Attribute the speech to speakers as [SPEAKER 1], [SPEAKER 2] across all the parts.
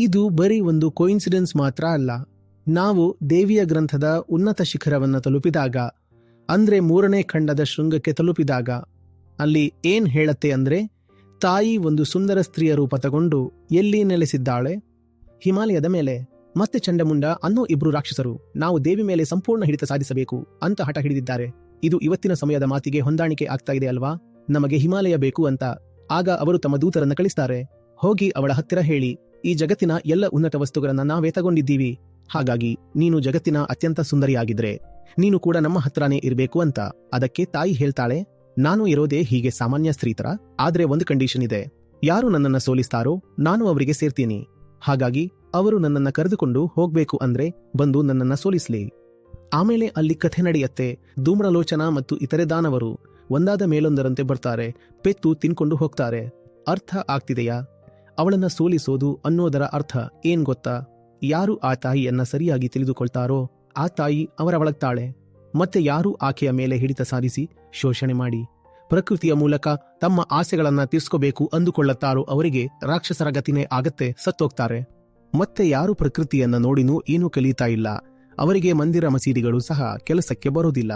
[SPEAKER 1] ಇದು ಬರೀ ಒಂದು ಕೋಇನ್ಸಿಡೆನ್ಸ್ ಮಾತ್ರ ಅಲ್ಲ. ನಾವು ದೇವಿಯ ಗ್ರಂಥದ ಉನ್ನತ ಶಿಖರವನ್ನು ತಲುಪಿದಾಗ, ಅಂದ್ರೆ ಮೂರನೇ ಖಂಡದ ಶೃಂಗಕ್ಕೆ ತಲುಪಿದಾಗ, ಅಲ್ಲಿ ಏನ್ ಹೇಳತ್ತೆ ಅಂದ್ರೆ, ತಾಯಿ ಒಂದು ಸುಂದರ ಸ್ತ್ರೀಯ ರೂಪ ತಗೊಂಡು ಎಲ್ಲಿ ನೆಲೆಸಿದ್ದಾಳೆ? ಹಿಮಾಲಯದ ಮೇಲೆ. ಮತ್ತೆ ಚಂಡಮುಂಡ ಅನ್ನೋ ಇಬ್ರು ರಾಕ್ಷಸರು, ನಾವು ದೇವಿ ಮೇಲೆ ಸಂಪೂರ್ಣ ಹಿಡಿತ ಸಾಧಿಸಬೇಕು ಅಂತ ಹಠ ಹಿಡಿದಿದ್ದಾರೆ. ಇದು ಇವತ್ತಿನ ಸಮಯದ ಮಾತಿಗೆ ಹೊಂದಾಣಿಕೆ ಆಗ್ತಾ ಇದೆ ಅಲ್ವಾ? ನಮಗೆ ಹಿಮಾಲಯ ಬೇಕು ಅಂತ. ಆಗ ಅವರು ತಮ್ಮ ದೂತರನ್ನ ಕಳಿಸ್ತಾರೆ. ಹೋಗಿ ಅವಳ ಹತ್ತಿರ ಹೇಳಿ. ಈ ಜಗತ್ತಿನ ಎಲ್ಲ ಉನ್ನತ ವಸ್ತುಗಳನ್ನು ನಾವೇ ತಗೊಂಡಿದ್ದೀವಿ. ಹಾಗಾಗಿ ನೀನು ಜಗತ್ತಿನ ಅತ್ಯಂತ ಸುಂದರಿಯಾಗಿದ್ರೆ ನೀನು ಕೂಡ ನಮ್ಮ ಹತ್ರನೇ ಇರಬೇಕು ಅಂತ ಅದಕ್ಕೆ ತಾಯಿ ಹೇಳ್ತಾಳೆ, ನಾನು ಇರೋದೇ ಹೀಗೆ ಸಾಮಾನ್ಯ ಸ್ತ್ರೀತರ, ಆದ್ರೆ ಒಂದು ಕಂಡೀಷನ್ ಇದೆ. ಯಾರು ನನ್ನನ್ನ ಸೋಲಿಸ್ತಾರೋ ನಾನು ಅವರಿಗೆ ಸೇರ್ತೀನಿ. ಹಾಗಾಗಿ ಅವರು ನನ್ನನ್ನ ಕರೆದುಕೊಂಡು ಹೋಗ್ಬೇಕು ಅಂದ್ರೆ ಬಂದು ನನ್ನನ್ನ ಸೋಲಿಸ್ಲಿ. ಆಮೇಲೆ ಅಲ್ಲಿ ಕಥೆ ನಡೆಯತ್ತೆ. ಧೂಮ್ರಲೋಚನ ಮತ್ತು ಇತರೆ ದಾನವರು ಒಂದಾದ ಮೇಲೊಂದರಂತೆ ಬರ್ತಾರೆ, ಪೆತ್ತು ತಿನ್ಕೊಂಡು ಹೋಗ್ತಾರೆ. ಅರ್ಥ ಆಗ್ತಿದೆಯಾ? ಅವಳನ್ನ ಸೋಲಿಸೋದು ಅನ್ನೋದರ ಅರ್ಥ ಏನ್ ಗೊತ್ತಾ? ಯಾರು ಆ ತಾಯಿಯನ್ನ ಸರಿಯಾಗಿ ತಿಳಿದುಕೊಳ್ತಾರೋ ಆ ತಾಯಿ ಅವರವಳಗ್ತಾಳೆ ಮತ್ತೆ ಯಾರು ಆಕೆಯ ಮೇಲೆ ಹಿಡಿತ ಸಾಧಿಸಿ ಶೋಷಣೆ ಮಾಡಿ? ಪ್ರಕೃತಿಯ ಮೂಲಕ ತಮ್ಮ ಆಸೆಗಳನ್ನ ತೀರ್ಸ್ಕೋಬೇಕು ಅಂದುಕೊಳ್ಳುತ್ತಾರೋ ಅವರಿಗೆ ರಾಕ್ಷಸರ ಗತಿನೇ ಆಗತ್ತೆ ಸತ್ತೋಗ್ತಾರೆ. ಮತ್ತೆ ಯಾರು ಪ್ರಕೃತಿಯನ್ನ ನೋಡಿನೂ ಏನೂ ಕಲಿತಾ ಇಲ್ಲ. ಅವರಿಗೆ ಮಂದಿರ ಮಸೀದಿಗಳು ಸಹ ಕೆಲಸಕ್ಕೆ ಬರೋದಿಲ್ಲ.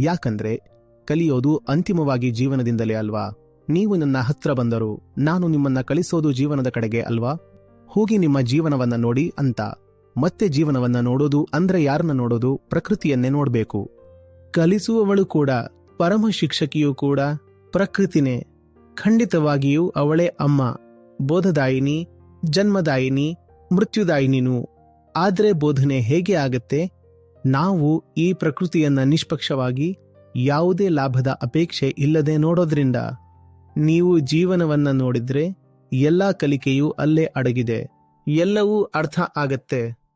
[SPEAKER 1] ಯಾಕಂದ್ರೆ ಕಲಿಯೋದು ಅಂತಿಮವಾಗಿ ಜೀವನದಿಂದಲೇ ಅಲ್ವಾ? ನೀವು ನನ್ನ ಹತ್ರ ಬಂದರು ನಾನು ನಿಮ್ಮನ್ನ ಕಳಿಸೋದು ಜೀವನದ ಕಡೆಗೆ ಅಲ್ವಾ? ಹೋಗಿ ನಿಮ್ಮ ಜೀವನವನ್ನ ನೋಡಿ ಅಂತ. ಮತ್ತೆ ಜೀವನವನ್ನ ನೋಡೋದು ಅಂದ್ರೆ ಯಾರನ್ನ ನೋಡೋದು? ಪ್ರಕೃತಿಯನ್ನೇ ನೋಡಬೇಕು. ಕಲಿಸುವವಳು ಕೂಡ, ಪರಮ ಶಿಕ್ಷಕಿಯೂ ಕೂಡ, ಪ್ರಕೃತಿನೇ. ಖಂಡಿತವಾಗಿಯೂ ಅವಳೇ ಅಮ್ಮ. ಬೋಧದಾಯಿನಿ, ಜನ್ಮದಾಯಿನಿ, ಮೃತ್ಯುದಾಯಿನಿನೂ. ಆದ್ರೆ ಬೋಧನೆ ಹೇಗೆ ಆಗತ್ತೆ? ನಾವು ಈ ಪ್ರಕೃತಿಯನ್ನ ನಿಷ್ಪಕ್ಷವಾಗಿ ಯಾವುದೇ ಲಾಭದ ಅಪೇಕ್ಷೆ ಇಲ್ಲದೆ ನೋಡೋದ್ರಿಂದ. ನೀವು ಜೀವನವನ್ನ ನೋಡಿದ್ರೆ ಎಲ್ಲಾ ಕಲಿಕೆಯೂ ಅಲ್ಲೇ ಅಡಗಿದೆ. ಎಲ್ಲವೂ ಅರ್ಥ ಆಗತ್ತೆ.